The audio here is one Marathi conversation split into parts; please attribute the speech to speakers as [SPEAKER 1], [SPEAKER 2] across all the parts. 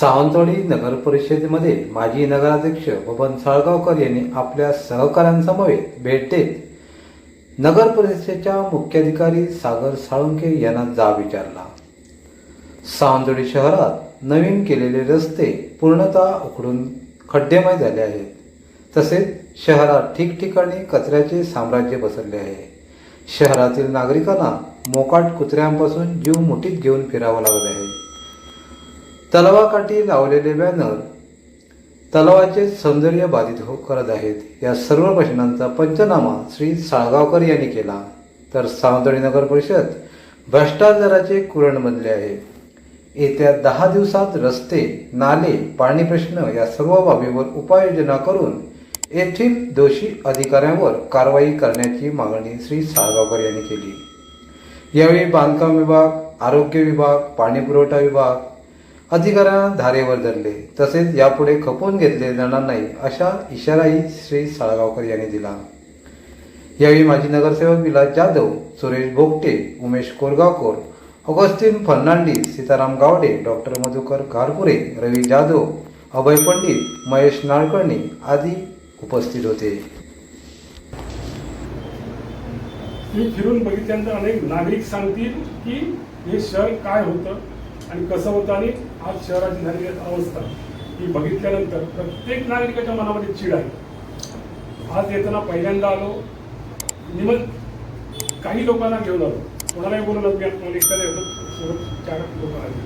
[SPEAKER 1] सावंतवाडी नगर परिषदेमध्ये माजी नगराध्यक्ष बबन साळगावकर यांनी आपल्या सहकाऱ्यांसमवेत भेट देत नगर परिषदेच्या मुख्याधिकारी सागर साळुंके यांना जाब विचारला. सावंतवाडी शहरात नवीन केलेले रस्ते पूर्णतः उखडून खड्डेमय झाले आहेत. तसेच शहरात ठिकठिकाणी कचऱ्याचे साम्राज्य पसरले आहे. शहरातील नागरिकांना मोकाट कुत्र्यांपासून जीव मुठीत घेऊन फिरावं लागत आहे. तलावाकाठी लावलेले बॅनर तलावाचे सौंदर्य बाधित हो करत आहेत. या सर्व प्रश्नांचा पंचनामा श्री साळगावकर यांनी केला. तर सावंतवाडी नगर परिषद भ्रष्टाचाराचे कुरण बनले आहे. येत्या दहा दिवसात रस्ते नाले पाणी प्रश्न या सर्व बाबीवर उपाययोजना करून येथील दोषी अधिकाऱ्यांवर कारवाई करण्याची मागणी श्री साळगावकर यांनी केली. यावेळी बांधकाम विभाग आरोग्य विभाग पाणीपुरवठा विभाग अधिकाऱ्यांना धारेवर धरले. तसेच यापुढे खपवून घेतले जाणार नाही अशा इशाराही श्री साळगावकर यांनी दिला. यावेळी माजी नगरसेवक विलास जाधव सुरेश भोगटे उमेश कोरगावकर ऑगस्टिन फर्नांडिस सीताराम गावडे डॉक्टर मधुकर घारपुरे रवी जाधव अभय पंडित महेश नाळकर्णी आदी उपस्थित होते.
[SPEAKER 2] मी फिरून बघितल्यानंतर अनेक नागरिक सांगतील की हे शहर काय होतं आणि कसं होतं आणि आज शहराची झालेली अवस्था. ही बघितल्यानंतर प्रत्येक नागरिकाच्या मनामध्ये चीड आहे. आज येताना पहिल्यांदा आलो निमन काही लोकांना घेऊन आलो. कोणालाही बोलवलं मी आपण एखाद्या येतो सोबत चार लोक आले.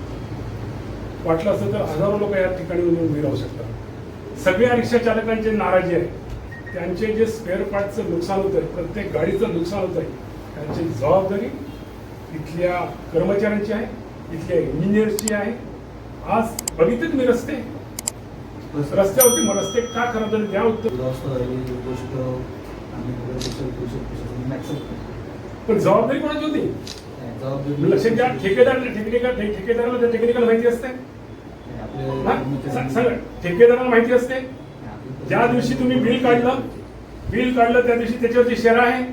[SPEAKER 2] वाटलं असतं तर हजारो लोक या ठिकाणी येऊन उभे राहू शकतात. सगळ्या रिक्षा चालकांचे नाराजी आहे. त्यांचे जे स्पेअर पार्टचं नुकसान होत आहे प्रत्येक गाडीचं नुकसान होत आहे त्यांची जबाबदारी इथल्या कर्मचाऱ्यांची आहे इथल्या इंजिनियर्सची आहे आज बघितले तुम्ही रस्ते? रस्त्यावरती मग रस्ते का खराब झाले? उत्तर
[SPEAKER 3] ही केली.
[SPEAKER 2] पण जबाबदारी कोणाची होती?
[SPEAKER 3] जबाबदारी
[SPEAKER 2] लक्षात घ्या ठेकेदार ठेकेदार ठेकेदाराला त्या टेक्निकल माहिती असते? हा? सांग- ठेकेदाराला माहिती असते? ज्या दिवशी तुम्ही बिल काढलं बिल काढलं त्या दिवशी त्याच्यावरती शेरा आहे?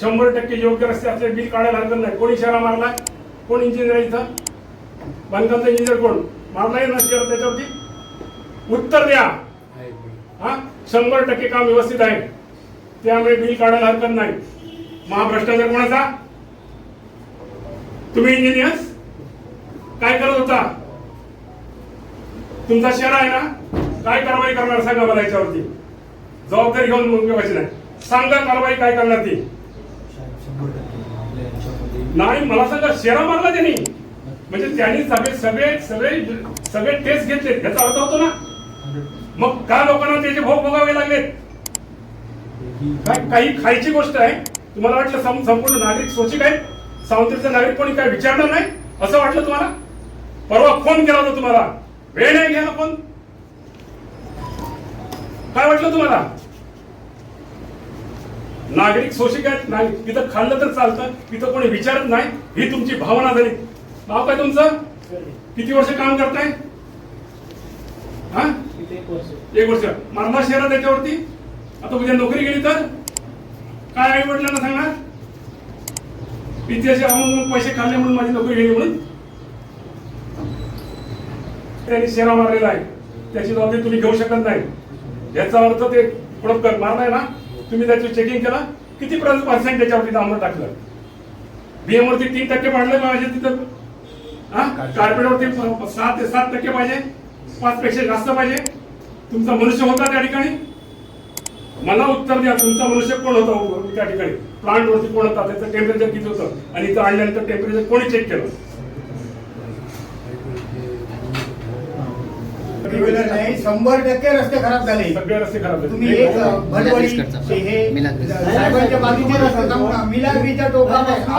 [SPEAKER 2] शंभर टक्के योग्य रस्ते असले बिल काढायला हरकत नाही. कोणी शेरा मारला? कोण इंजिनियर इथं? बांधकामचा इंजिनियर कोण? मारलाय ना शेरा त्याच्यावरती? उत्तर द्या. हा? शंभर टक्के काम व्यवस्थित आहे. त्यामुळे बिल काढायला हरकत नाही. महाभ्रष्टाचार कोणाचा? तुम्ही इंजिनियर्स काय करत होता? तुमचा शेरा आहे ना? काय कारवाई करणार सांगा मला याच्यावरती. जबाबदारी घेऊन उपयोगाची नाही सांगा कारवाई काय करणार ती. नाही मला सांगा शेरा मारला त्यांनी. म्हणजे त्यांनी सगळे सगळे सगळे सगळे टेस्ट घेतले. याचा अर्थ होतो ना. मग का लोकांना त्याचे भोग भोगावे लागलेत काय काही खायची गोष्ट आहे. तुम्हाला वाटलं संपूर्ण नागरिक सोचिक आहेत सावंतरीचा नागरिक कोणी काय विचारणार नाही? असं वाटलं तुम्हाला? परवा फोन केला होता तुम्हाला. वेळ नाही घ्यायला फोन काय वाटलं तुम्हाला? नागरिक सोशिक आहेत. नाही तिथं खाल्लं तर चालतं. तिथं कोणी विचारत नाही. ही तुमची भावना झाली. नाव काय तुमचं? किती वर्ष काम करताय? हा? एक वर्ष. मारणार शहरात त्याच्यावरती? आता उद्या नोकरी गेली तर? काय आई वडिलांना सांगणार? इतिहासी अमुक पैसे खाल्ले म्हणून माझी नोकरी गेली म्हणून? त्यांनी शेरा मारलेला आहे. त्याची जबाबदारी तुम्ही घेऊ शकत नाही. याचा अर्थ ते कर. मारलाय ना? तुम्ही त्याचं चेकिंग केला. किती पर्सेंट त्याच्यावरती दामर टाकलं? बीएम वरती तीन टक्के पाडलं पाहिजे तिथं? कार्पेटवरती प- सहा ते सात टक्के पाहिजे. पाच पेक्षा जास्त पाहिजे. तुमचा मनुष्य होता त्या ठिकाणी. मला उत्तर द्या तुमचा मनुष्य कोण होता त्या ठिकाणी? प्लांट वरती कोण होता? त्याचं टेम्परेचर किती होतं? आणि इथं आणल्यानंतर टेम्परेचर कोणी चेक केलं?
[SPEAKER 4] नाही शंभर टक्के रस्ते खराब झाले.
[SPEAKER 2] सगळे रस्ते खराब.
[SPEAKER 4] तुम्ही एक हे साहेबांच्या बाजूचे मिलाग्रीच्या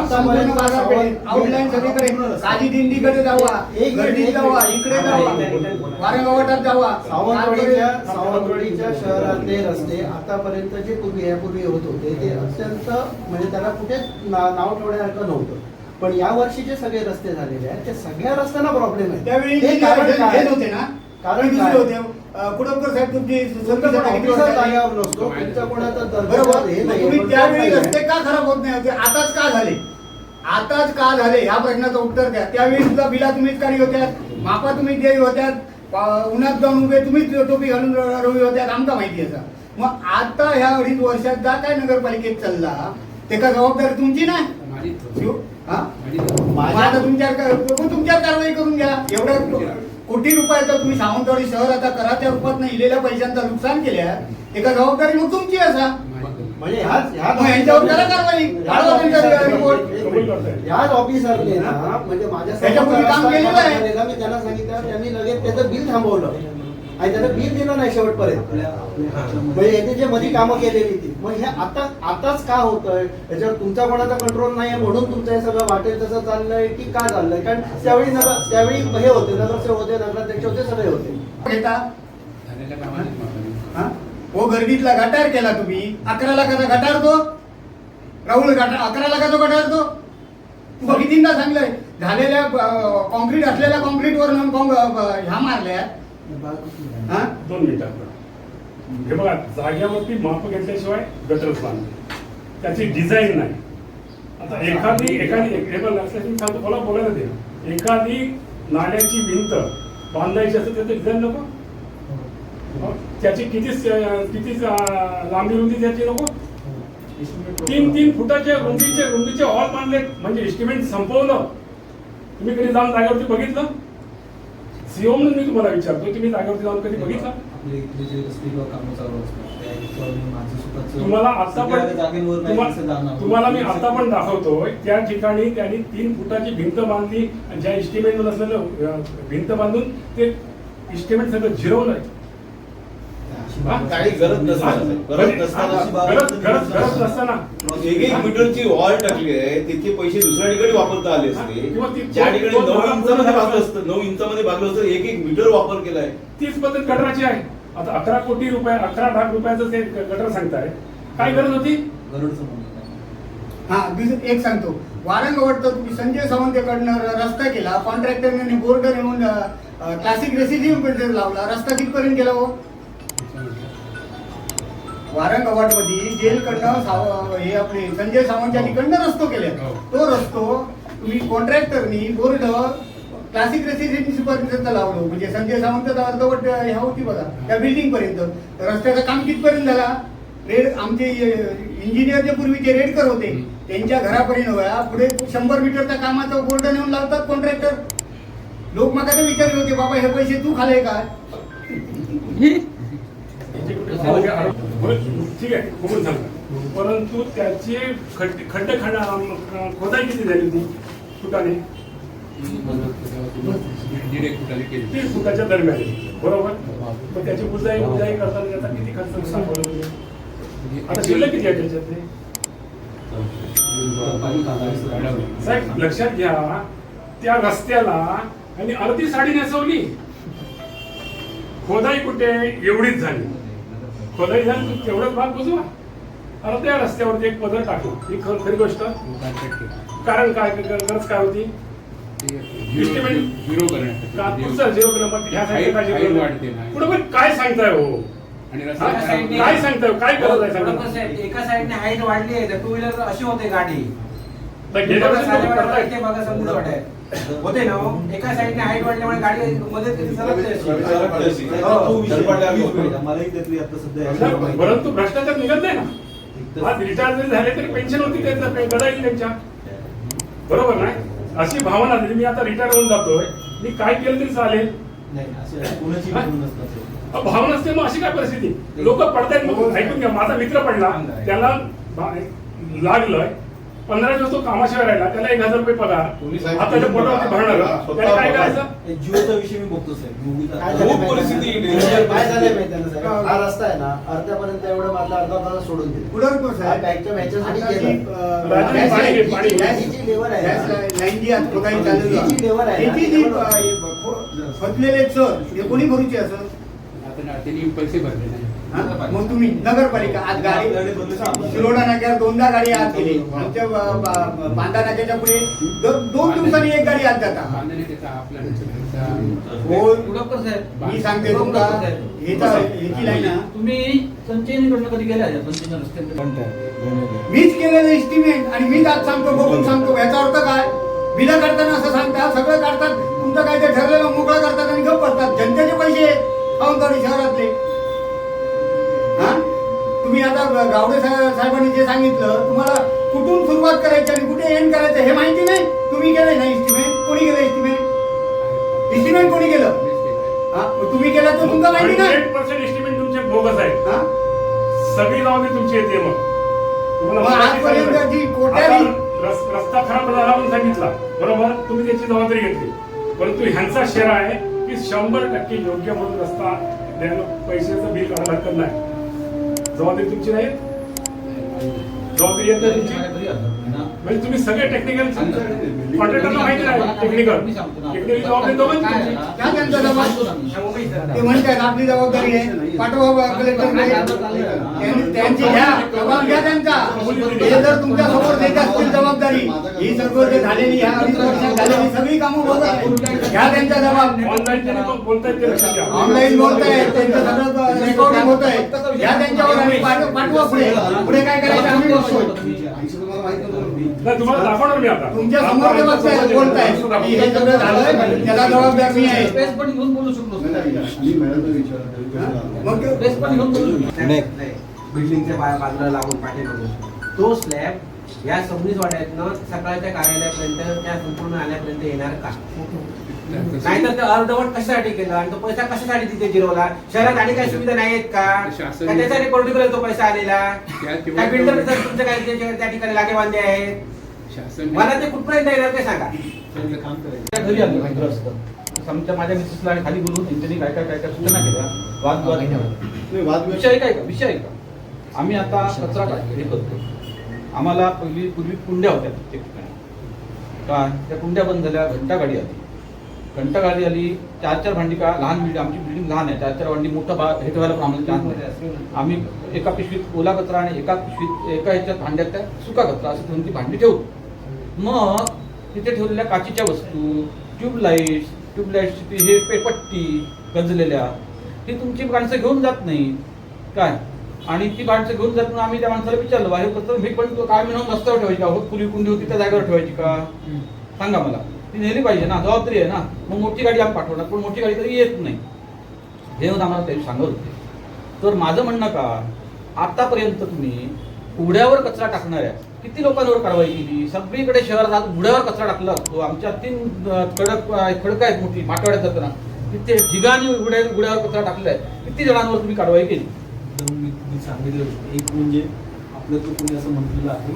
[SPEAKER 4] संपूर्ण बाजारपेठ आउटलाईन सगळीकडे. काली दिंडीकडे जावा गर्दीत जावा इकडे जावा. वारंगावटात जावा.
[SPEAKER 5] सावंतवाडीच्या सावंतवाडीच्या शहरातले रस्ते आतापर्यंत जे पूर्वी यापूर्वी होत होते ते अत्यंत म्हणजे त्याला कुठे ना- नाव ठेवण्यासारखं नव्हतं. पण या वर्षी जे सगळे रस्ते झालेले आहेत ते सगळ्या रस्त्यांना प्रॉब्लेम आहे.
[SPEAKER 4] त्यावेळी
[SPEAKER 5] हे
[SPEAKER 4] होते ना?
[SPEAKER 5] कारण
[SPEAKER 4] दुसरे
[SPEAKER 5] काय?
[SPEAKER 4] होते कुडपकर साहेब तुमची
[SPEAKER 5] हे
[SPEAKER 4] तुम्ही त्यावेळी रस्ते का खराब होत नाही होते? आताच का झाले? आताच का झाले? या प्रश्नाचं उत्तर द्या. त्यावेळी सुद्धा बिला तुम्हीच काही होत्या मापा तुम्ही जे होत्यात. उन्हात जाऊन उभे तुम्हीच टोपी घालून रवी होत्यात. आमका माहिती आहे मग आता ह्या अडीच वर्षात जा काय नगरपालिकेत चालला ते का जबाबदारी तुमची नाही हा? बघू तुमच्यावर कारवाई करून घ्या. एवढ्या कोटी रुपयाचा तुम्ही सावंतवाडी शहर आता कराच्या रूपात इलेल्या पैशांचं नुकसान केल्या एका जबाबदारी मग तुमची असा
[SPEAKER 5] म्हणजे
[SPEAKER 4] ह्यांच्यावर करा कारवाई. रिपोर्ट.
[SPEAKER 5] ह्याच ऑफिसरने ना म्हणजे माझ्या
[SPEAKER 4] काम केलेलं आहे.
[SPEAKER 5] मी त्यांना सांगितलं त्यांनी लगेच त्याचं बिल थांबवलं आणि त्याला बिल दिलं नाही शेवटपर्यंत. म्हणजे याने जे मध्ये कामं केलेली ती. मग हे आता आताच का होतंय? याच्यावर तुमचा कोणाचा कंट्रोल नाही म्हणून तुमचं हे सगळं वाटेल तसं चाललंय की का चाललंय? कारण त्यावेळी नगर त्यावेळी हे होते नगरसेवक होते नगराध्यक्ष होते सगळे होते.
[SPEAKER 4] हा? हो गर्दीतला गटार केला तुम्ही. अकरा लाखाचा गटार तो. राहुल गटार अकरा लाखाचा गटार तो. तू सांगलंय? झालेल्या कॉन्क्रीट असलेल्या कॉन्क्रीट वर ह्या मारल्या हा?
[SPEAKER 2] दोन मिनिटात हे बघा जाग्यावरती माप घेतल्याशिवाय गटरच बांधले त्याची डिझाईन नाही. आता एखादी एखादी हे सांगतो मला बोलायला दे. एखादी नाल्याची भिंत बांधायची असेल त्याचं डिझाईन नको? हो? त्याची किती किती लांबी रुंदी त्याची नको? तीन तीन फुटाचे रुंदीचे रुंदीचे हॉल बांधले म्हणजे एस्टिमेट संपवलं. तुम्ही कधी जाऊन जागेवरती बघितलं? सीओ म्हणून मी तुम्हाला विचारतो तुम्ही जागेवरती जाऊन कधी बघितलं
[SPEAKER 3] आपले इथले जे रस्ते किंवा कामं चालू असतात त्या याच्यावर माझं स्वतःचं
[SPEAKER 2] तुम्हाला आता पण
[SPEAKER 3] सगळ्या जागेवर नाही
[SPEAKER 2] तुम्हा-
[SPEAKER 3] कसं जाणार?
[SPEAKER 2] तुम्हाला मी आता पण दाखवतोय त्या ठिकाणी त्यांनी तीन फुटाची भिंत बांधली आणि ज्या इस्टिमेट नसलेलं अं, भिंत बांधून ते इस्टिमेट सगळं जिरवलंय?
[SPEAKER 3] बाब
[SPEAKER 6] काही गरज नसताना. गरज एक एक मीटरची वॉल टाकली आहे तिथे पैसे दुसऱ्या ठिकाणी वापरता आले असते. ज्या ठिकाणी नऊ इंचामध्ये असतं नऊ इंचामध्ये भागलं असतं एक एक मीटर वापर केलाय.
[SPEAKER 2] तीच पद्धत गटराची आहे. आता अकरा कोटी रुपये अकरा लाख रुपयाचं ते गटर सांगताय. काय गरज होती.
[SPEAKER 4] हा एक सांगतो. वारंगवडचं तुम्ही संजय सावंतकडनं रस्ता केला. कॉन्ट्रॅक्टरने बोर्ड नेऊन क्लासिक रेसिडेन्सी लावला. रस्ता कितपर्यंत गेला हो. वारंगवाडमध्ये जेलकडनं साव- हे आपले संजय सावंतच्या तिकडनं रस्तो केले
[SPEAKER 2] हो.
[SPEAKER 4] तो रस्तो तुम्ही कॉन्ट्रॅक्टरनी बोर्ड क्लासिक रेसिडेन्सी पर्यंत लावलो. म्हणजे संजय सावंत अर्धवट ह्या होती बघा त्या बिल्डिंग पर्यंत रस्त्याचं काम कितपर्यंत झाला? रेड आमचे इंजिनियर जे पूर्वीचे रेडकर होते त्यांच्या घरापर्यंत वया पुढे शंभर मीटरच्या कामाचं बोर्ड नेऊन लावतात कॉन्ट्रॅक्टर लोक मला विचारले होते बाबा हे पैसे तू खाले का?
[SPEAKER 2] ठीक आहे बघून सांगा परंतु त्याचे खड्डे खड्डे खड्डा खोदाई किती झाली होती? फुटाने? तीस फुटाच्या दरम्यान. बरोबर? मग त्याची बुजाई बुजाई करताना त्याचा किती खर्च दाखवला तुम्ही? आता शिल्लक किती आहे त्याच्यातले. साहेब लक्षात घ्या. त्या रस्त्याला आणि अर्धी साडी नेसवली. खोदाई कुठे? एवढीच झाली. खोदाई झाली तर तेवढंच भाग बुजवा. अर्ध्या रस्त्यावरती एक पदर टाकला ही खरी गोष्ट. कारण काय गरज काय होती?
[SPEAKER 7] झिरो करण्यासाठी
[SPEAKER 2] काय सांगताय हो? हा? काय सांगताय? काय आहे
[SPEAKER 8] बरोबर
[SPEAKER 2] सांगा
[SPEAKER 8] साहेब, एका साईडने हाईट वाढली आहे टू व्हीलर अशी होते गाडी. होते ना हो? एका साईडने हाईट वाढल्यामुळे गाडी मध्ये. हो.
[SPEAKER 2] साहेब, परंतु भ्रष्टाचार निघत नाही ना आज रिटायर जरी झाले तरी पेन्शन होती त्यांचं पे- गदा येईल त्यांच्या. बरोबर नाही? अशी भावना झाली मी आता रिटायर होऊन जातोय. मी काय केलं तरी चालेल. भावना असते मग अशी काय परिस्थिती? लोक पडतायत मग ऐकून घ्या. माझा मित्र पडला. त्याला लागलंय. पंधरा दिवस तो कामाशिवाय राहिला त्याला एक हजार रुपये पगार. आता त्याच्या पोटावरती भरणार त्याने काय. करायचं?
[SPEAKER 3] हे जिओचा विषय मी बघतो साहेब.
[SPEAKER 6] परिस्थिती
[SPEAKER 5] आहे
[SPEAKER 6] डेंजर
[SPEAKER 5] ना? काय झालंय माहिती साहेब? हा रस्ता आहे ना अर्ध्यापर्यंत एवढं मारला अर्धा तास सोडून दिले.
[SPEAKER 4] पुढं कोण साहेब?
[SPEAKER 5] हा बॅगच्या मॅचेससाठी
[SPEAKER 4] जी,
[SPEAKER 5] जी lever आहे
[SPEAKER 4] जी
[SPEAKER 5] जी
[SPEAKER 4] जी फसलेले सर. हे कोणी भरूचे असं
[SPEAKER 7] आता त्यांनी पैसे भरले नाही.
[SPEAKER 4] हा? मग तुम्ही नगरपालिका आज गाडी शिरोडा नाक्यावर दोनदा गाडी आत गेली. आमच्या ब- ब- बांधा नाक्याच्या पुढे दोन दिवसांनी एक गाडी आत जाता. मी सांगते तुमका ह्याचा लाईन.
[SPEAKER 9] तुम्ही संचयनीकडनं कधी गेल्या संचयन रस्त्याकडे
[SPEAKER 4] मीच केलेलं एस्टिमेट आणि मीच आज सांगतो बघून सांगतो. याचा अर्थ काय? बिलं काढताना असं सांगतात सगळं काढतात. तुमचं काय ते ठरलेलं मोकळं करतात आणि गप करतात जनतेचे पैसे सावंतवाडी शहरातले. हा? तुम्ही आता गावडे साहे- साहेबांनी जे सांगितलं तुम्हाला कुठून सुरुवात करायची आणि कुठे एंड करायचं हे माहिती नाही? तुम्ही केलंय ना इस्टिमेट कोणी केलं इस्टिमेट इस्टिमेट कोणी केलं? हा? तुम्ही केलं तर तुमचं माहिती नाही
[SPEAKER 2] हंड्रेड पर्सेंट एस्टिमेट तुमचे बोगस आहे
[SPEAKER 4] हा?
[SPEAKER 2] सगळी जबाबदारी तुमची येते मग.
[SPEAKER 4] आजपर्यंत. जी
[SPEAKER 2] रस्ता खराब झाला म्हणून सांगितला. बरोबर? तुम्ही त्याची जबाबदारी घेतली. परंतु ह्यांचा शेअर आहे की शंभर टक्के योग्य म्हणून रस्ता द्यायला पैशाचं बिल काढायला हरकत नाही. जबाबदारी तुमची नाही? जबाबदारी येत तुमची? म्हणजे तुम्ही सगळे टेक्निकल कॉन्ट्रॅक्टरला माहिती नाही टेक्निकल टेक्निकल जबाबदारी
[SPEAKER 4] ते म्हणतात आपली जबाबदारी आहे. पाठवा कलेक्टर त्यांची घ्या. जबाब घ्या त्यांचा. हे जर तुमच्यासमोर देत असतील जबाबदारी ही सर्व जे झालेली ह्या अडीच वर्षात झालेली सगळी कामं बघत घ्या त्यांचा जबाब.
[SPEAKER 2] ऑनलाईन बोलतायत
[SPEAKER 4] बोलतायत त्यांचं सगळं रेकॉर्डिंग होत आहे. घ्या त्यांच्यावर पाठवा पुढे. पुढे काय करायचं? आम्ही बघतोय
[SPEAKER 5] ऐंशी तुम्हाला माहीत नव्हतं
[SPEAKER 2] नाही, तुम्हाला दाखवणार मी आता.
[SPEAKER 4] तुमच्यासमोर ते बघताय बोलताय. की हे सगळं झालंय त्याला जबाबदार मी. आहे.
[SPEAKER 9] स्पेस पण घेऊन बोलू शकलो.
[SPEAKER 5] मी मॅडमला विचारलं
[SPEAKER 4] मग ते-
[SPEAKER 9] स्पेस पण घेऊन बोलू शकलो.
[SPEAKER 8] बिल्डिंगच्या बा- बाजूला लागून तो स्लॅब या सव्वीस वाड्यातनं सकाळच्या कार्यालयापर्यंत त्या संपूर्ण आल्यापर्यंत येणार का? नाहीतर ते अर्धवट कशासाठी केलं? आणि तो पैसा कशासाठी तिथे जिरवला? शहरात आणि काही सुविधा नाही आहेत का
[SPEAKER 7] शासन-
[SPEAKER 8] का त्यासाठी पर्टिक्युलर तो पैसा आलेला?
[SPEAKER 7] त्या तेवढं-
[SPEAKER 8] काय बिल्डर तुमच्या काही त्या- त्या ठिकाणी लागे बांधे आहेत?
[SPEAKER 7] शासन
[SPEAKER 8] मला ते कुठपर्यंत येणार ते सांगा.
[SPEAKER 9] त्या घरी आलो ग्रस्त आमच्या माझ्या मिसेसला आणि खाली बोलून त्यांनी काय काय काय काय सूचना केल्या. वाद वाद विषय काय का विषय आहे का? आम्ही आता कचरा हे करतो. आम्हाला पहिली पूर्वी कुंड्या होत्या प्रत्येक ठिकाणी. काय? त्या कुंड्या बंद झाल्या घंटा गाडी आली. घंटा गाडी आली चार चार भांडी का लहान बिल्डिंग आमची बिल्डिंग लहान आहे चार चार भांडी मोठं बा हे ठेवायला आम्हाला chance नाही. आम्ही एका पिशवीत ओला कचरा आणि एका पिशवीत एका ह्याच्यात भांड्यात त्या सुका कचरा असं ठेवून ती भांडी ठेवतो मग तिथे ठेवलेल्या काचीच्या वस्तू ट्यूबलाईट्स ट्यूबलाईट्सची हे पेपट्टी गंजलेल्या ही तुमची माणसं घेऊन जात नाही. काय? आणि ती माणसं घेऊन जात नाही आम्ही त्या माणसाला विचारलं बाहेर कसं मी पण तो काय म्हणून रस्त्यावर ठेवायची का? हो पुली कुंडी होती त्या जागेवर ठेवायची का? सांगा मला. ती नेली पाहिजे ना जबाबदारी आहे ना. मग मोठी गाडी आम्ही पाठवणार पण मोठी गाडी तरी येत नाही. हे होतं आम्हाला त्याची सांगत होते. तर माझं म्हणणं का आतापर्यंत तुम्ही उघड्यावर कचरा टाकणाऱ्या किती लोकांवर कारवाई केली? सगळीकडे शहरात आज उघड्यावर कचरा टाकला असतो आमच्या तीन खडक खडकं आहेत मोठी माटवाड्यात जाताना. तिथे ठिकाणी उघड्या उघड्यावर कचरा टाकलाय किती जणांवर तुम्ही कारवाई केली?
[SPEAKER 3] मी सांगितलं. एक म्हणजे आपलं तो कोणी असं म्हटलेलं आहे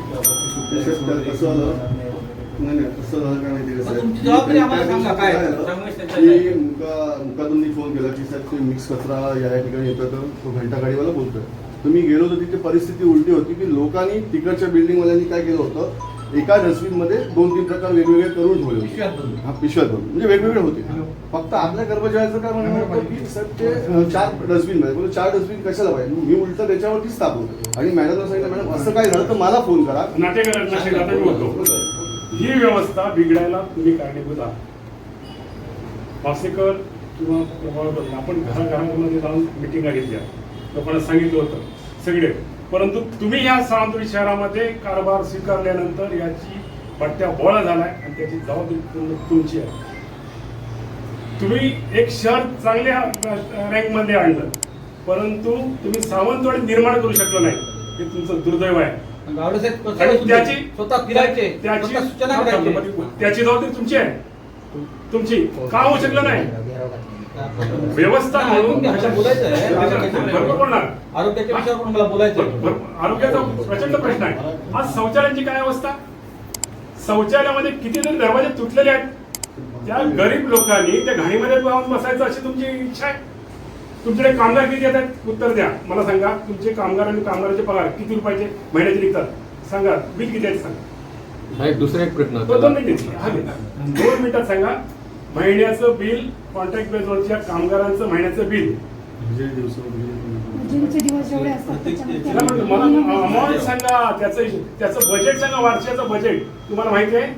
[SPEAKER 3] नाही.
[SPEAKER 5] नाही
[SPEAKER 9] मग? तुमची जबाबदारी आम्हाला सांगा काय?
[SPEAKER 8] त्यांचं काय?
[SPEAKER 5] मुका मुकादमनी फोन केला की साहेब तुम्ही मिक्स कचरा या या ठिकाणी येतोय तर तो घंटा गाडीवाला बोलतोय तुम्ही गेलो तर तिथे परिस्थिती उलटी होती की लोकांनी तिकडच्या बिल्डिंग वाल्यांनी काय केलं होतं एका डस्टबिनमध्ये दोन तीन प्रकार वेगवेगळे करून ठेवले होते
[SPEAKER 9] पिशव्यात भरून.
[SPEAKER 5] हा पिशव्यात भरून. म्हणजे वेगवेगळे होते फक्त आपल्या कर्मचाऱ्याचं काय म्हणणं होतं की साहेब ते अं, चार डस्टबिनमध्ये बोललो, चार डस्टबिन कशाला पाहिजे मी उलट त्याच्यावरतीच तापवतो आणि मॅडमला सांगितलं मॅडम असं काय झालं तर मला फोन करा
[SPEAKER 2] नाटेकर नसेल आता मी बोलतो ही व्यवस्था बिघडायला तुम्ही कारणीभूत आहात. मासेकर किंवा प्रभावकर आपण घराघरांमध्ये जाऊन मिटिंगा घेतल्या लोकांना सांगितलं होतं सगळे. परंतु तुम्ही या सावंतवाडी शहरामध्ये कारभार स्वीकारल्यानंतर याची पट्ट्या बोळा झालाय आणि त्याची जबाबदारी तुमची आहे. तुम्ही एक शहर चांगल्या रँकमध्ये आणलं परंतु तुम्ही सावंतवाडी निर्माण करू शकलो नाही. हे तुमचं दुर्दैव आहे. त्याची
[SPEAKER 9] स्वतः फिरायचे
[SPEAKER 2] त्याची
[SPEAKER 9] स्वतः सूचना करायचे.
[SPEAKER 2] त्याची जबाबदारी तुमची आहे. तुमची. का होऊ शकलं नाही? व्यवस्था म्हणून. भरपूर बोलणार.
[SPEAKER 9] आरोग्याच्या विषयावर मला बोलायचं
[SPEAKER 2] आरोग्याचा प्रचंड प्रश्न आहे. आज शौचालयांची काय अवस्था? शौचालयामध्ये कितीतरी दरवाजे तुटलेले आहेत. त्या गरीब लोकांनी त्या घाणीमध्ये जाऊन बसायचं अशी तुमची इच्छा आहे? तुमच्याकडे कामगार किती येतात? उत्तर द्या. मला सांगा तुमचे कामगार आणि कामगाराचे पगार किती रुपयाचे महिन्याचे निघतात? सांगा बिल किती आहे सांगा.
[SPEAKER 10] साहेब दुसरा एक प्रश्न
[SPEAKER 2] तो दोन मिनिट हा घे. दोन मिनिटात सांगा महिन्याचं बिल कॉन्ट्रॅक्ट बेसवरच्या कामगारांचं महिन्याचं बिल. मला अमाऊंट सांगा त्याचं त्याचं बजेट सांगा वर्षाचं बजेट तुम्हाला माहिती आहे?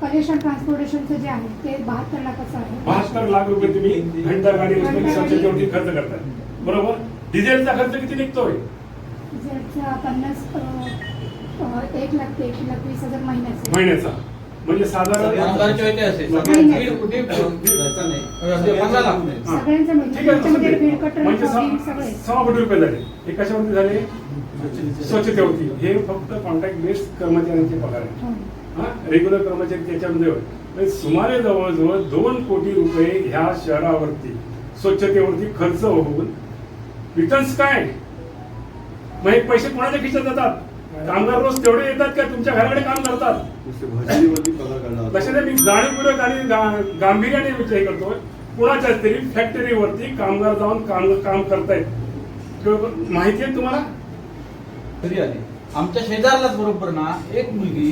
[SPEAKER 11] पर्यटन ट्रान्सपोर्टेशनचं जे आहे ते बहात्तर लाखाचं आहे.
[SPEAKER 2] बहात्तर लाख रुपये तुम्ही घंटा गाडी स्वच्छतेवरती खर्च करताय. बरोबर? डिझेलचा खर्च किती निघतोय?
[SPEAKER 11] डिझेलचा पन्नास एक लाख ते एक लाख वीस हजार महिन्याचे.
[SPEAKER 2] महिन्याचा. म्हणजे साधारण.
[SPEAKER 9] म्हणजे पंधरा लाख
[SPEAKER 2] हा.
[SPEAKER 11] सगळ्यांचं म्हणजे कटर
[SPEAKER 2] म्हणजे झाले. हे कशावरती झाले स्वच्छतेवरती. हे फक्त कॉन्ट्रॅक्ट बेस्ड कर्मचाऱ्यांचे पगार आहे.
[SPEAKER 11] हो.
[SPEAKER 2] रेग्युलर कर्मचारी त्याच्यामध्ये होय. म्हणजे सुमारे जवळजवळ दोन कोटी रुपये ह्या शहरावरती स्वच्छतेवरती खर्च होऊन रिटर्न्स काय? मग हे पैसे कोणाच्या खिशात जातात? कामगार रोज तेवढे येतात का? तुमच्या घराकडे काम करतात? तसे मी जाणीवपूर्वक आणि गांभीर्याने विचार हे करतोय. कुणाच्या तरी फॅक्टरीवरती कामगार जाऊन काम काम करतायत. माहिती आहे तुम्हाला?
[SPEAKER 9] आमच्या शेजारलाच बरोबर ना एक मुलगी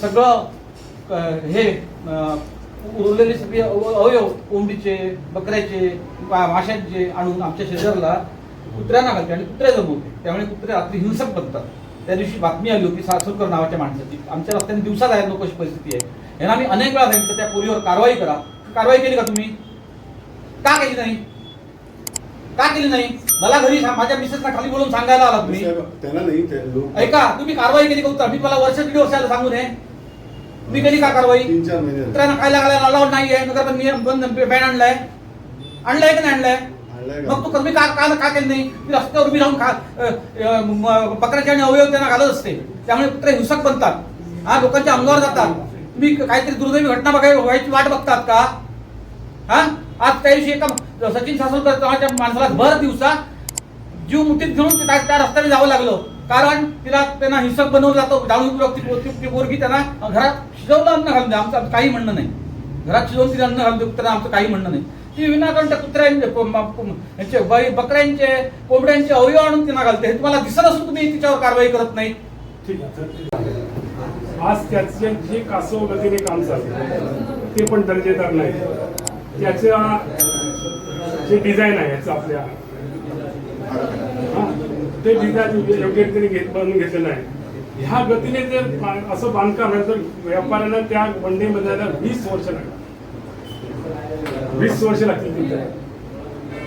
[SPEAKER 9] सगळं हे उरलेले सगळे अवयव कोंबडीचे बकऱ्याचे माशांचे आणून आमच्या शेजारला कुत्र्यांना घालते आणि कुत्रे जमवते. त्यामुळे कुत्रे रात्री हिंसक बनतात. त्या दिवशी बातमी आली होती सासुरकर नावाच्या माणसाची. आमच्या रस्त्याने दिवसात आहे नको अशी परिस्थिती आहे. यांना आम्ही अनेक वेळा सांगितलं त्या पोरीवर कारवाई करा. कारवाई केली का तुम्ही? का केली नाही? का केली नाही? मला घरी सा- माझ्या मिसेसला खाली बोलून सांगायला आला तुम्ही.
[SPEAKER 6] त्यांना नाही ते लोक
[SPEAKER 9] ऐका तुम्ही कारवाई केली का उत्तर? मी मला वर्ष दीड वर्षाला सांगून हे तुम्ही केली का कारवाई?
[SPEAKER 6] तीन चार महिने झाले.
[SPEAKER 9] कुत्र्यांना खायला घालायला अलाउड नाहीये. नगर पण नियम बंद बॅन आणलाय. आणलाय की नाही आणलाय?
[SPEAKER 6] आणलाय का?
[SPEAKER 9] मग तू तुम्ही का का का केलं नाही? मी रस्त्यावर उभी राहून खा अ, अ, म- बकऱ्याचे आणि अवयव त्यांना घालत असते. त्यामुळे कुत्रे हिंसक बनतात. हा लोकांच्या अंगावर जातात. तुम्ही काहीतरी दुर्दैवी घटना बघाय व्हायची वाट बघतात का? हा? आज त्या दिवशी एका सचिन सासवकर नावाच्या माणसाला भर दिवसा जीव मुठीत घेऊन त्या त्या रस्त्याने जावं लागलं. कारण तिला त्यांना हिंसक बनवलं जातो. जाणूनपूर्वक ती पोरगी त्यांना घरात शिजवलं अन्न घालून द्या. आमचं काही म्हणणं नाही. घरात शिजवून तिला अन्न घालून देऊ त्यांना आमचं काही म्हणणं नाही. ती विनाकारण त्या कुत्र्यांचे प- बकऱ्यांचे कोंबड्यांचे अवयव आणून तिला घालते. हे तुम्हाला दिसत असून तुम्ही तिच्यावर कारवाई करत नाही.
[SPEAKER 2] ठीक आज त्याचे जे कासव गतीने काम चालते ते पण दर्जेदार नाही त्याच्या जे डिझाईन आहे याचं आपल्या. ते डिझाईन योग्य रीतीने घेत बनवून घेतलेलं आहे. ह्या गतीने जर असं बांधकाम आहे तर व्यापाऱ्यांना त्या बंडीमध्ये जायला वीस वर्ष लागतात. वीस वर्ष लागतील तिथं.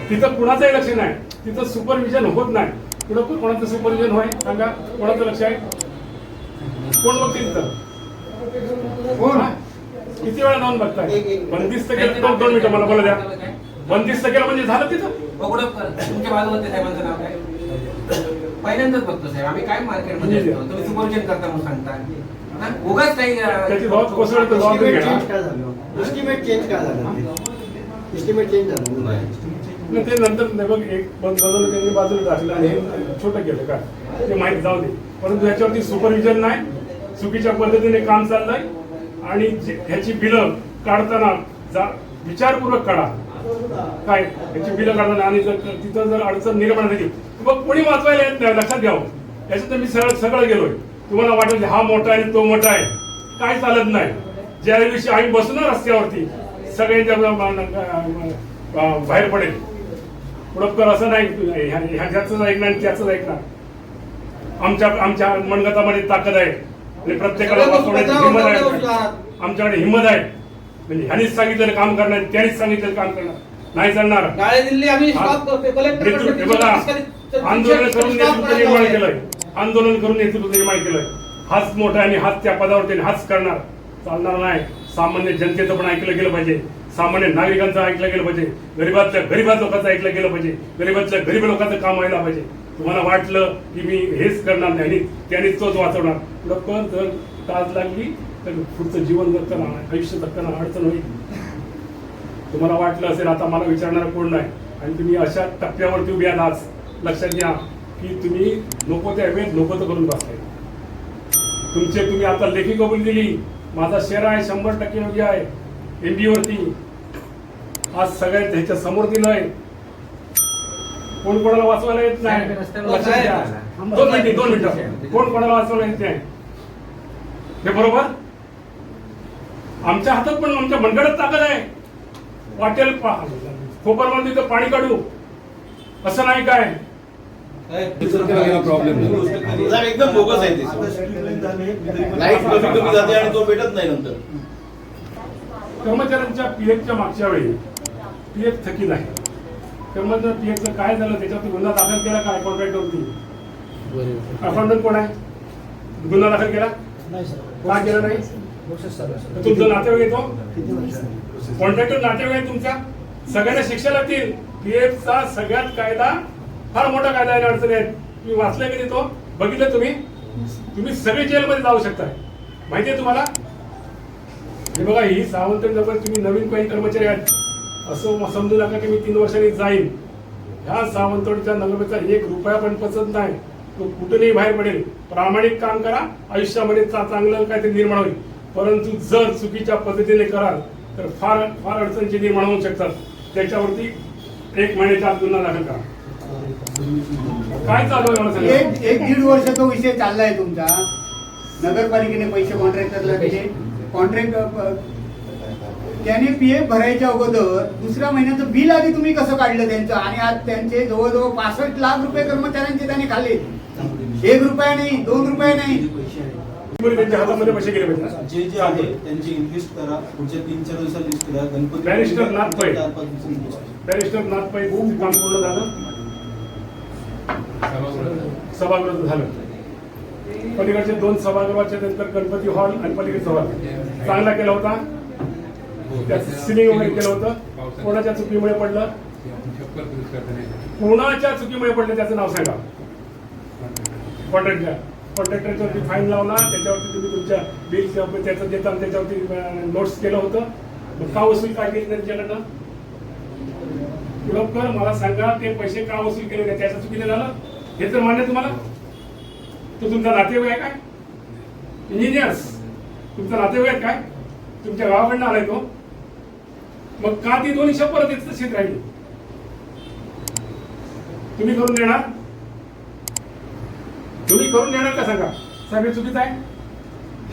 [SPEAKER 2] तिथं कुणाचंही लक्ष नाही. तिथं सुपरविजन होत नाही. कुठं कोणाचं सुपरविजन होय सांगा. कोणाचं लक्ष आहे? कोण बघते तिथं? कोण? किती वेळा जाऊन बघताय? बंदिस्त केलं दोन दोन मिनिटं मला बोला द्या. बंदिस्त केलं म्हणजे झालं तिथं?
[SPEAKER 8] बघडप तुमच्या बाजूमध्ये साहेबांचं नाव काय? पहिल्यांदाच बघतो साहेब. आम्ही काय मार्केटमध्ये असतो? तुम्ही सुपरविजन करता म्हणून सांगता. हा? उगाच काही
[SPEAKER 2] त्याची जबाबदारी
[SPEAKER 5] एस्टिमेट चेंज काय झालं? एस्टिमेट चेंज काय झालं? एस्टिमेट चेंज झालं.
[SPEAKER 2] नाही, ते नंतर नाही बघ एक बंद बदल त्यांनी बाजूला टाकलं आणि हे छोटं केलं का? ते माहीत जाऊ दे. परंतु ह्याच्यावरती सुपरविजन नाही. चुकीच्या पद्धतीने काम चाललंय. आणि जे- ह्याची बिलं काढताना जा विचारपूर्वक काढा. काय? ह्याची बिलं काढताना आणि जर तिथं जर अडचण निर्माण झाली मग कोणी वाचवायला येत नाही लक्षात घ्यावं हो. याच्यात मी सरळ सगळं गेलोय. तुम्हाला वाटेल हा मोठा आहे आणि तो मोठा आहे. काय चालत नाही. ज्या दिवशी आम्ही बसू ना रस्त्यावरती सगळ्यांच्या बाहेर पडेल. पुढं असं नाही. ह्या- ह्याच्याच ऐकणार आणि त्याच ऐकणार. आमच्या आमच्या मनगतामध्ये ताकद आहे. आणि प्रत्येकाला वाचवण्याची हिंमत आहे. आमच्याकडे हिंमत आहे. म्हणजे ह्यानीच सांगितलेलं काम करणार त्यानेच सांगितलेलं काम करणार. नाही चालणार. आंदोलन करून नेतृत्व निर्माण केलंय. आंदोलन करून नेतृत्व निर्माण केलंय. हाच मोठा आणि हाच त्या पदावरती आणि हाच करणार. चालणार नाही. सामान्य जनतेचं पण ऐकलं गेलं पाहिजे. सामान्य नागरिकांचं ऐकलं गेलं पाहिजे. गरीबातल्या गरीबात लोकांचं ऐकलं गेलं पाहिजे. गरीबातल्या गरीब लोकांचं काम व्हायला पाहिजे. तुम्हाला वाटलं की मी हेच करणार नाही आणि त्यानेच तोच वाचवणार. पुढं कर जर काज लागली तर पुढचं जीवन जगताना आयुष्य जगताना अडचण होईल. तुम्हाला वाटलं असेल आता मला विचारणारा कोण नाही. आणि तुम्ही अशा टप्प्यावरती उभ्या आज. लक्षात घ्या की तुम्ही नको त्या वेळेस नको तर करून बसताय तुमचे तुम्ही आता लेखी कबूल दिली माझा शेअर आहे शंभर टक्के योग्य आहे. एनडी वरती. आज सगळ्यात ह्याच्या समोर आहे कोण कोणाला वाचवायला येत नाही? लक्षात घ्या दोन मिनिटं दोन मिनिटं. कोण कोणाला वाचवायला येत नाही? हे बरोबर? आमच्या हातात पण आमच्या मनगडात ताकद आहे. वाटेल खोपरमध्ये तर पाणी काढू. असं नाही काय?
[SPEAKER 6] प्रॉब्लेम एकदम बोगस आहे ते. लाइट कमी कमी जाते आणि तो भेटत नाही नंतर.
[SPEAKER 2] कर्मचाऱ्यांच्या पीएफच्या मागच्या वेळी पीएफ थकीत आहे. कर्मचारी पीएफचं काय झालं त्याच्यावरती गुन्हा दाखल केला काय? कॉन्ट्रॅक्टवरती अकाउंटंट कोण आहे? गुन्हा दाखल केला?
[SPEAKER 5] नाही सर.
[SPEAKER 2] का केला नाही? तुमचं नातेवाईक येतो कॉन्ट्रॅक्टर नातेवाईक आहे तुमचा? सगळ्यांना शिक्षा लागतील. चा सगळ्यात कायदा फार मोठा कायदा आहे अडचणी आहेत. तुम्ही वाचलाय की तो? बघितलं तुम्ही? तुम्ही सगळे जेलमध्ये जाऊ शकताय. माहितीये तुम्हाला? हे बघा ही सावंत तुम्ही नवीन काही कर्मचारी आहेत. असं समजू नका की मी तीन वर्षांनी जाईन. ह्या सावंतवाडीच्या नगरचा एक रुपया पण पसंत नाही. तो कुठेही बाहेर पडेल. प्रामाणिक काम करा आयुष्यामध्ये चांगलं काहीतरी निर्माण होईल. परंतु जर चुकीच्या पद्धतीने कराल तर फार फार अडचणीचे निर्माण होऊ शकतात. त्याच्यावरती एक महिन्याच्या आत गुन्हा दाखल करा. काय चालू आहे
[SPEAKER 4] एक एक दीड वर्ष तो विषय चाललाय तुमचा. नगरपालिकेने पैसे कॉन्ट्रॅक्टरला दिले कॉन्ट्रॅक्ट त्याने पीएफ भरायच्या अगोदर दुसऱ्या महिन्याचं बिल आधी तुम्ही कसं काढलं त्यांचं? आणि आज त्यांचे जवळजवळ पासष्ट लाख रुपये कर्मचाऱ्यांचे त्याने खाल्ले. एक रुपया नाही दोन रुपये नाही.
[SPEAKER 2] त्यांच्या हातामध्ये पैसे गेले पाहिजे.
[SPEAKER 3] जे जे आहे त्यांची लिस्ट करा. पुढच्या तीन चार दिवसात लिस्ट करा. गणपती
[SPEAKER 2] बॅरिस्टर नाथ पै.
[SPEAKER 3] चार पाच दिवसांनी list करा.
[SPEAKER 2] बॅरिस्टर नाथपाई काम पूर्ण झालं. सभागृह झालं. पलीकडचे दोन सभागृहाच्या नंतर गणपती हॉल आणि पलीकडचा हॉल चांगला केला होता. त्यात सिलिंग वगैरे केलं होतं. कोणाच्या चुकीमुळे पडलं? कोणाच्या चुकीमुळे पडलं? त्याचं नाव सांगा. कॉन्ट्रॅक्टर कॉन्ट्रॅक्टरवरती फाईन लावला. त्याच्यावरती तुम्ही तुमच्या बिल त्याचं देता त्याच्यावरती नोट्स केलं होतं. का वसूल काय केली त्यांच्याकडनं? लवकर मला सांगा. ते पैसे का वसूल केले होते त्याचं चुकीने झालं? हे तर मान्य तुम्हाला? तो तुमचा नातेवाईक आहे? काय इंजिनियर्स तुमचा नातेवाईक आहे? काय तुमच्या गावाकडनं आलाय तो? मग का ती दोन्ही परत येत तशीच राहिली? तुम्ही करून देणार? तुम्ही करून देणार का सांगा? साहेब हे चुकीचं आहे.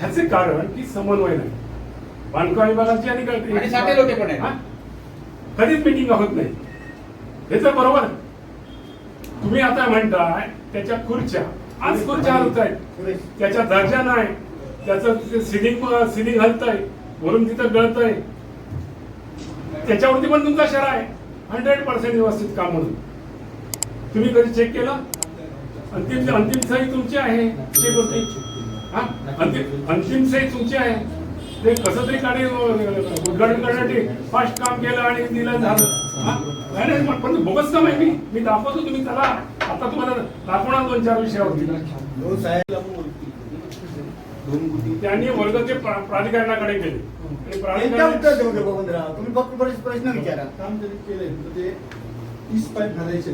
[SPEAKER 2] ह्याचे कारण की समन्वय नाही. बांधकाम विभागाची आणि? कधीच मिटिंग होत नाही. हे तर बरोबर तुम्ही आता म्हणताय त्याच्या खुर्च्या. आज खुर्च्या हलत आहेत. त्याच्या दर्जा नाही. त्याचं सिलिंग सिलिंग हलतंय. वरून तिथं गळतंय. त्याच्यावरती पण तुमचा शरा आहे. हंड्रेड पर्सेंट व्यवस्थित काम म्हणून तुम्ही कधी चेक केलं? अंतिम अंतिम सही तुमची आहे. अंतिम अंतिम सही तुमची आहे. ते कसं तरी काढे उद्घाटन करण्यासाठी. फास्ट काम केलं आणि दिलं झालं. नाही पण- पण बोगस काम आहे मी. मी दाखवतो तुम्ही चला. आता तुम्हाला दाखवणार दोन चार
[SPEAKER 4] विषयावर दिला
[SPEAKER 3] दोन कोटी
[SPEAKER 2] त्यांनी वर्ग ते प्रा- प्राधिकरणाकडे गेले आणि
[SPEAKER 4] एकदा
[SPEAKER 2] प्राधिकरण
[SPEAKER 4] उत्तर देऊ दे बबनराव तुम्ही फक्त बरेच प्रश्न विचारा.
[SPEAKER 5] काम जरी केलंय तर ते तीस पाईप घालायचे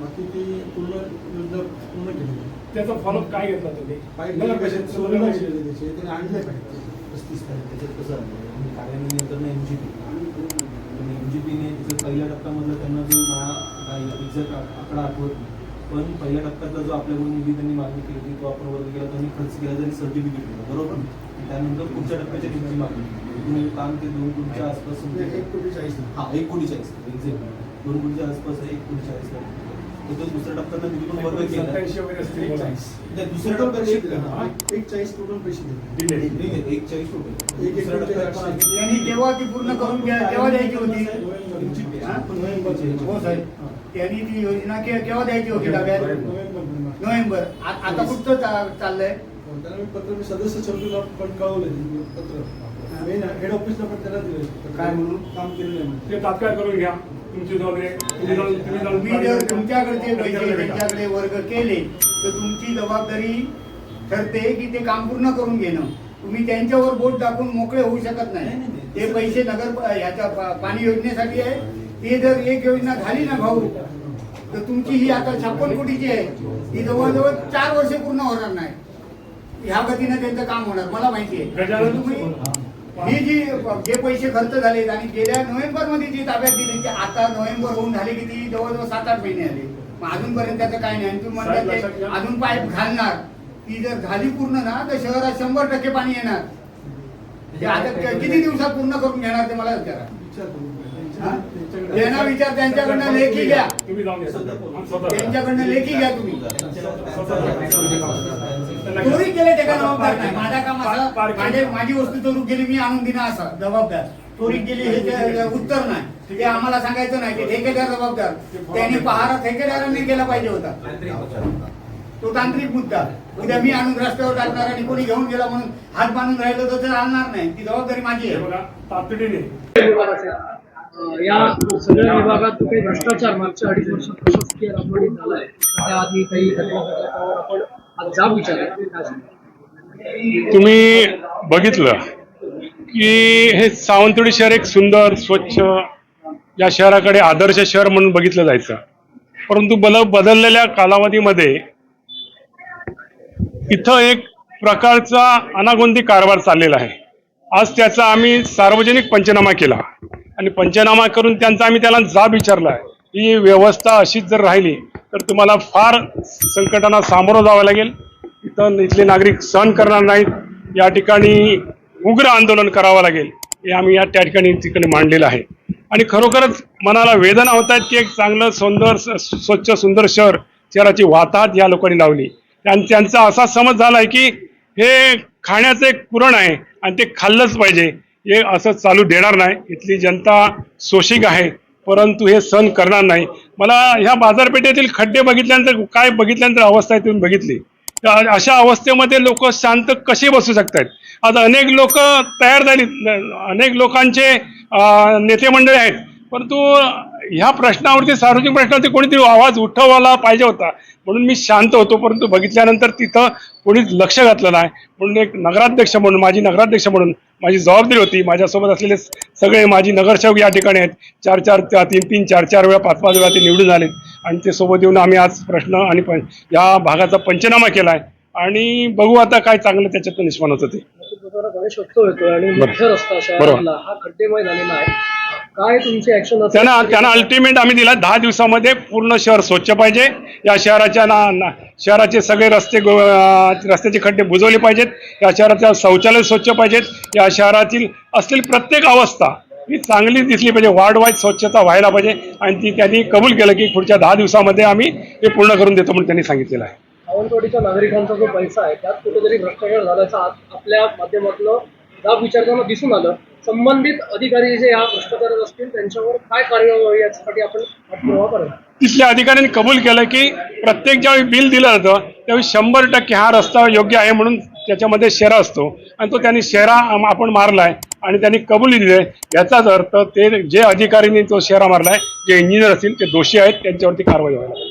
[SPEAKER 5] बाकी ती पूर्ण योजना पूर्ण केली.
[SPEAKER 2] त्याचा फॉलोअप काय घेतला
[SPEAKER 5] पाईप कसे त्याचे. त्याने आणले पाहिजे पस्तीस पाईप.
[SPEAKER 3] त्याच्यात कसं आहे? आम्ही कार्यान्वयन यंत्रणा एमजीपी. एमजीपीने तिथं पहिल्या टप्प्यामधला त्यांना जो मला एक्झॅक्ट आकडा आठवत नाही. पण पहिल्या टप्प्यातला जो आपल्याकडून निधी त्यांनी मागणी केली होती तो आपण वर्ग केला त्यांनी खर्च केला त्यांनी सर्टिफिकेट दिलं बरोबर? आणि त्यानंतर पुढच्या टप्प्याच्या निधीची मागणी केली. एकूण हे काम ते दोन कोटीच्या आसपास
[SPEAKER 5] म्हणजे एक कोटी चाळीस.
[SPEAKER 3] हा एक कोटी चाळीस एक्झॅक्ट दोन कोटीच्या आसपास एक कोटी चाळीस लाख. तर तो दुसऱ्या टप्प्यातला निधी पण वर्ग केला. दुसऱ्या टप्प्यात एक-. हा.
[SPEAKER 5] चाळीस टोटल पैसे दिले.
[SPEAKER 3] एक चाळीस टोटल. दुसऱ्या
[SPEAKER 5] कोटी
[SPEAKER 3] टप्प्यात
[SPEAKER 4] केव्हा ती पूर्ण करून घ्या केव्हा द्यायची होती. हो? साहेब. त्यांनी ती योजना के- केव्हा द्यायची होती डाब्यात?
[SPEAKER 5] नोव्हेंबर.
[SPEAKER 4] आ- आता कुठचं चा- चाललंय?
[SPEAKER 5] पत्र? मी सदस्य चौकीला पण कळवलं पत्र. मेन हेड ऑफिसला पण त्याला दिलं
[SPEAKER 4] काय म्हणून?
[SPEAKER 5] काम केलं नाही म्हणून.
[SPEAKER 2] ते तात्काळ करून घ्या. तुमची जाऊन रे तुम्ही जाऊन तुम्ही जाऊन
[SPEAKER 4] तुम्ही जर तुमच्याकडचे पैसे
[SPEAKER 2] त्यांच्याकडे
[SPEAKER 4] वर्ग केले तर तुमची जबाबदारी ठरते की ते काम पूर्ण करून घेणं. तुम्ही त्यांच्यावर बोट टाकून मोकळे होऊ शकत
[SPEAKER 3] नाही,
[SPEAKER 4] नाही
[SPEAKER 3] नाही.
[SPEAKER 4] ते पैसे नगर ह्याच्या पा- पाणी योजनेसाठी आहे. ते जर एक योजना झाली ना भाऊ तर तुमची ही आता छप्पन कोटीची आहे ही जवळजवळ चार वर्ष पूर्ण होणार नाही. ह्या गतीनं त्यांचं काम होणार मला माहिती आहे. तुम्ही ही. जी जे पैसे खर्च झालेत आणि गेल्या नोव्हेंबरमध्ये जी ताब्यात दिली ते आता नोव्हेंबर होऊन झाले की ती जवळजवळ सात आठ महिने आले. मग अजूनपर्यंत त्याचं काय नाही. आणि तुम्ही म्हणता ते. अजून पाईप घालणार. ती जर झाली पूर्ण ना तर शहरात शंभर टक्के पाणी येणार. ते आता किती दिवसात पूर्ण करून घेणार ते मला विचारा? त्यांना विचार त्यांच्याकडनं लेखी घ्या. त्यांच्याकडनं लेखी घ्या तुम्ही. चोरी केले ते का जबाबदार नाही. माझा काम असं. माझे माझी वस्तू चोरी गेली मी आणून दिना असा जबाबदार. चोरी गेली हे उत्तर नाही. ते आम्हाला सांगायचं नाही. ते ठेकेदार जबाबदार. त्यांनी पहारा ठेकेदारांनी केला पाहिजे होता. तो तांत्रिक मुद्दा. उद्या मी आणून रस्त्यावर टाकणार आणि कोणी घेऊन गेला म्हणून हात बांधून राहिलं तर ते चालणार नाही. ती जबाबदारी माझी आहे.
[SPEAKER 2] बघा तातडीने.
[SPEAKER 10] या सगळ्या विभागात जो काही भ्रष्टाचार मागच्या अडीच वर्षात प्रशासकीय राबवणीत आहे त्याआधी काही घटना घडल्या आपण आज जाब विचारला
[SPEAKER 2] तुम्ही बघितलं की हे सावंतवाडी शहर एक सुंदर स्वच्छ या शहराकडे आदर्श शहर म्हणून बघितलं जायचं. परंतु बल बदललेल्या कालावधीमध्ये इथं एक प्रकारचा अनागोंदी कारभार चाललेला आहे. आज त्याचा आम्ही सार्वजनिक पंचनामा केला. आणि पंचनामा करून त्यांचा आम्ही त्याला जाब विचारला ही व्यवस्था अशीच जर राहिली तर तुम्हाला फार संकटांना सामोरं जावं लागेल. इथं इथले नागरिक सहन करणार नाहीत. या ठिकाणी उग्र आंदोलन करावं लागेल. हे आम्ही या त्या ठिकाणी ठिकाणी मांडलेलं आहे. आणि खरोखरच मनाला वेदना होत आहेत की एक चांगलं सुंदर स- स्वच्छ सुंदर शहर शहराची वाताहत या लोकांनी लावली. आणि त्यांचा असा समज झाला आहे की हे खाण्याचं एक पुरण आहे आणि ते खाल्लंच पाहिजे. हे असं चालू देणार नाही. इथली जनता सोशिक आहे परंतु हे सहन करणार नाही. मला ह्या बाजारपेठेतील खड्डे बघितल्यानंतर काय बघितल्यानंतर अवस्था आहे तुम्ही बघितली. तर अशा अवस्थेमध्ये लोक शांत कशी बसू शकतात? आज अनेक लोक तयार झाली अनेक लोकांचे नेते मंडळी आहेत. परंतु ह्या प्रश्नावरती सार्वजनिक प्रश्नावरती कोणीतरी आवाज उठवला पाहिजे होता. म्हणून मी शांत होतो परंतु बघितल्यानंतर तिथं कोणीच लक्ष घातलं नाही. म्हणून एक नगराध्यक्ष म्हणून माझी नगराध्यक्ष म्हणून माझी जबाबदारी होती माझ्यासोबत असलेले सगळे माझी नगरसेवक या ठिकाणी आहेत. चार चार तीन तीन चार चार वेळा पाच पाच वेळा ते निवडून आलेत. आणि ते सोबत येऊन आम्ही आज प्रश्न आणि पण या भागाचा पंचनामा केला आहे आणि बघू आता काय चांगलं त्याच्यातून निष्पन्न होतं ते.
[SPEAKER 10] गणेशोत्सव येतोय आणि रस्ता हा खड्डेमय झालेला आहे. काय तुमची ऍक्शन
[SPEAKER 2] त्यांना त्यांना अल्टिमेट आम्ही दिला. दहा दिवसामध्ये पूर्ण शहर स्वच्छ पाहिजे. या शहराच्या ना ना- शहराचे सगळे रस्ते रस्त्याचे खड्डे बुजवले पाहिजेत. या शहराच्या शौचालय स्वच्छ पाहिजेत. या शहरातील असलेली प्रत्येक अवस्था ही चांगली दिसली पाहिजे. वार्ड वाईज स्वच्छता व्हायला पाहिजे. आणि ती त्यांनी कबूल केलं की पुढच्या दहा दिवसामध्ये आम्ही हे पूर्ण करून देतो म्हणून त्यांनी सांगितलेलं आहे.
[SPEAKER 10] सावंतवाडीच्या नागरिकांचा जो पैसा आहे त्यात कुठेतरी भ्रष्टाचार झाल्याचा आपल्या माध्यमातून जाब विचारताना दिसून आलं. संबंधित अधिकारी जे या भ्रष्टाचारात असतील त्यांच्यावर काय कार्यवाही यासाठी आपण पाठपुरावा करायला
[SPEAKER 2] तिथल्या अधिकाऱ्यांनी कबूल केलं की प्रत्येक ज्यावेळी बिल दिलं जातं त्यावेळी शंभर टक्के हा रस्ता योग्य आहे म्हणून त्याच्यामध्ये शेरा असतो. आणि तो त्यांनी शेरा आपण मारलाय आणि त्यांनी कबुली दिली याचाच अर्थ ते जे अधिकाऱ्यांनी तो शेरा मारलाय जे इंजिनियर असतील ते दोषी आहेत त्यांच्यावरती कारवाई व्हायला